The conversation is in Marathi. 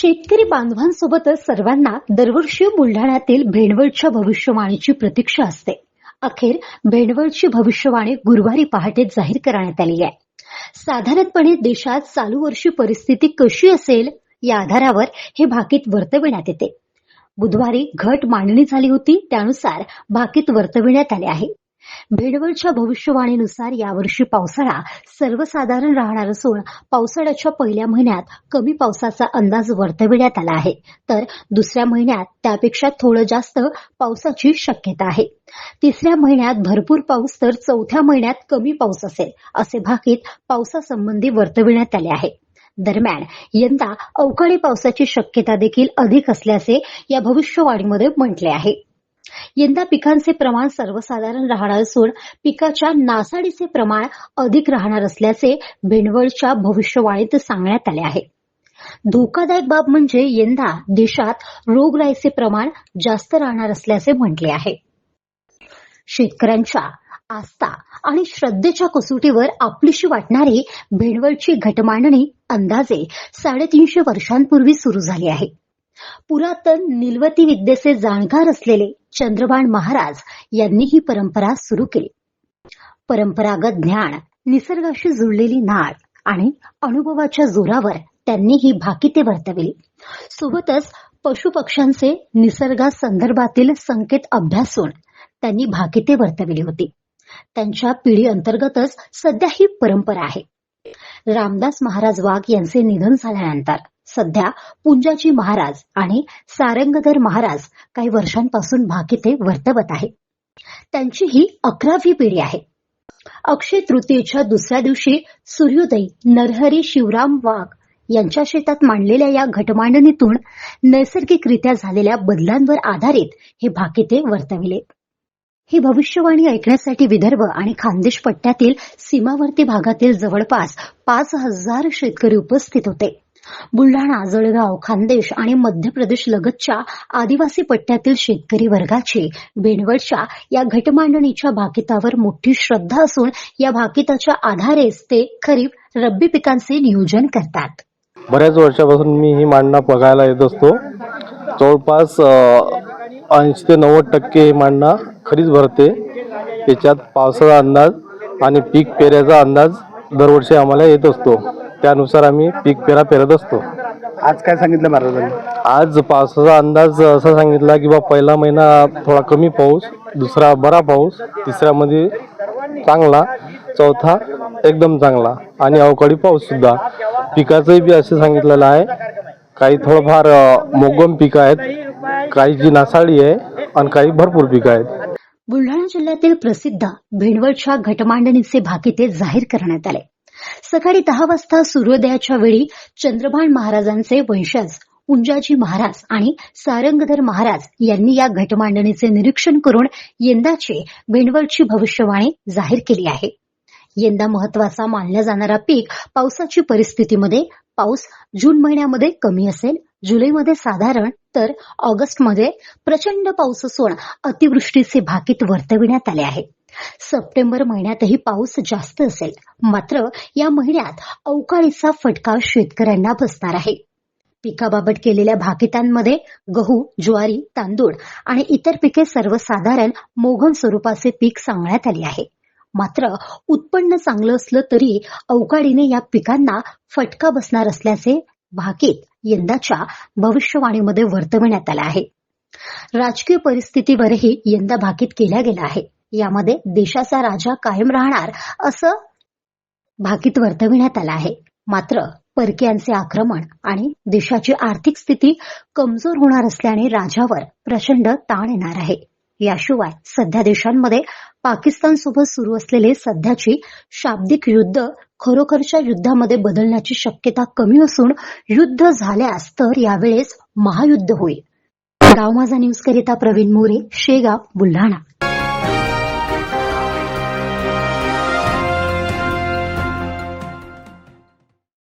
शेतकरी बांधवांसोबतच सर्वांना दरवर्षी बुलढाण्यातील भेंडवळच्या भविष्यवाणीची प्रतीक्षा असते. अखेर भेंडवळची भविष्यवाणी गुरुवारी पहाटे जाहीर करण्यात आली आहे. साधारणपणे देशात चालू वर्षी परिस्थिती कशी असेल या आधारावर हे भाकीत वर्तविण्यात येते. बुधवारी घट मांडणी झाली होती त्यानुसार भाकीत वर्तविण्यात आले आहे. भेडवळच्या भविष्यवाणीनुसार यावर्षी पावसाळा सर्वसाधारण राहणार असून पावसाळ्याच्या पहिल्या महिन्यात कमी पावसाचा अंदाज वर्तविण्यात आला आहे. तर दुसऱ्या महिन्यात त्यापेक्षा थोडं जास्त पावसाची शक्यता आहे. तिसऱ्या महिन्यात भरपूर पाऊस तर चौथ्या महिन्यात कमी पाऊस असेल असे भाकीत पावसासंबंधी वर्तविण्यात आले आहे. दरम्यान यंदा अवकाळी पावसाची शक्यता देखील अधिक असल्याचे या भविष्यवाणीमध्ये म्हटले आहे. यंदा पिकांचे प्रमाण सर्वसाधारण राहणार असून पिकाच्या नासाडीचे प्रमाण अधिक राहणार असल्याचे भेंडवळच्या भविष्यवाणीत सांगण्यात आले आहे. धोकादायक बाब म्हणजे यंदा देशात रोगराईचे प्रमाण जास्त राहणार असल्याचे म्हटले आहे. शेतकऱ्यांच्या आस्था आणि श्रद्धेच्या कसोटीवर आपलीशी वाटणारी भेंडवळची घटमांडणी अंदाजे साडेतीनशे वर्षांपूर्वी सुरू झाली आहे. पुरातन निलवती विद्येचे जाणकार असलेले चंद्रबाण महाराज यांनी ही परंपरा सुरू केली. परंपरागत ज्ञान निसर्गाशी जुळलेली नाळ आणि अनुभवाच्या जोरावर त्यांनी ही भाकिते वर्तविली. सोबतच पशुपक्ष्यांचे निसर्गासंदर्भातील संकेत अभ्यासून त्यांनी भाकिते वर्तविली होती. त्यांच्या पिढी अंतर्गतच सध्या ही परंपरा आहे. रामदास महाराज वाघ यांचे निधन झाल्यानंतर सध्या पुंजाजी महाराज आणि सारंगधर महाराज काही वर्षांपासून भाकिते वर्तवत आहे त्यांची ही अकरावी पिढी आहे. अक्षय तृतीयेच्या दुसऱ्या दिवशी सूर्योदय नरहरी शिवराम वाघ यांच्या शेतात मांडलेल्या या घटमांडणीतून नैसर्गिकरित्या झालेल्या बदलांवर आधारित हे भाकिते वर्तविले. ही भविष्यवाणी ऐकण्यासाठी विदर्भ आणि खानदेश पट्ट्यातील सीमावर्ती भागातील जवळपास पाच हजार शेतकरी उपस्थित होते. बुलढाणा जळगाव खानदेश आणि मध्य प्रदेश लगतच्या आदिवासी पट्ट्यातील शेतकरी वर्गाची बेणवळच्या या घटमांडणीच्या भाकितावर मोठी श्रद्धा असून या भाकिताच्या आधारेच ते खरीप रब्बी पिकांचे नियोजन करतात. बऱ्याच वर्षापासून मी ही मांडणा बघायला येत असतो. जवळपास ऐंशी ते नव्वद टक्के ही मांडणा खरीच भरते. त्याच्यात पावसाचा अंदाज आणि पीक पेऱ्याचा अंदाज दरवर्षी आम्हाला येत असतो. त्यानुसार आम्ही पीक पेरा पेरत असतो. आज काय सांगितलं महाराजांनी? आज पावसाचा अंदाज असा सांगितला की बा पहिला महिना थोडा कमी पाऊस दुसरा बरा पाऊस तिसऱ्यामध्ये चांगला चौथा एकदम चांगला आणि अवकाळी पाऊस सुद्धा. पिकाचंही बी असं सांगितलेलं आहे काही थोडंफार अ, मोगम पिकं आहेत काही जी नासाडी आहे आणि काही भरपूर पिकं आहेत. बुलढाणा जिल्ह्यातील प्रसिद्ध भेंडवळच्या घटमांडणीचे भाकिते जाहीर करण्यात आले. सकाळी दहा वाजता सूर्योदयाच्या वेळी चंद्रभान महाराजांचे वंशज उंजाजी महाराज आणि सारंगधर महाराज यांनी या घटमांडणीचे निरीक्षण करून यंदाची भेंडवळची भविष्यवाणी जाहीर केली आहे. यंदा महत्त्वाचा मानला जाणारा पीक पावसाची परिस्थितीमध्ये पाऊस जून महिन्यामध्ये कमी असेल जुलैमध्ये साधारण तर ऑगस्टमध्ये प्रचंड पाऊस असून अतिवृष्टीचे भाकीत वर्तविण्यात आले आहे. सप्टेंबर महिन्यातही पाऊस जास्त असेल. मात्र या महिन्यात अवकाळीचा फटका शेतकऱ्यांना बसणार आहे. पिकाबाबत केलेल्या भाकितांमध्ये गहू ज्वारी तांदूळ आणि इतर पिके सर्वसाधारण मोघम स्वरूपाचे पीक सांगण्यात आले आहे. मात्र उत्पन्न चांगलं असलं तरी अवकाळीने या पिकांना फटका बसणार असल्याचे भाकीत यंदाच्या भविष्यवाणीमध्ये वर्तविण्यात आलं आहे. राजकीय परिस्थितीवरही यंदा भाकीत केल्या गेला आहे यामध्ये देशाचा राजा कायम राहणार असं भाकीत वर्तविण्यात आलं आहे. मात्र परकीयांचे आक्रमण आणि देशाची आर्थिक स्थिती कमजोर होणार असल्याने राजावर प्रचंड ताण येणार आहे. याशिवाय सध्या देशांमध्ये पाकिस्तानसोबत सुरू असलेले सध्याची शाब्दिक युद्ध खरोखरच्या युद्धामध्ये बदलण्याची शक्यता कमी असून युद्ध झाल्यास तर यावेळेस महायुद्ध होईल. गाव माझा न्यूज करिता प्रवीण मोरे शेगाव बुलढाणा.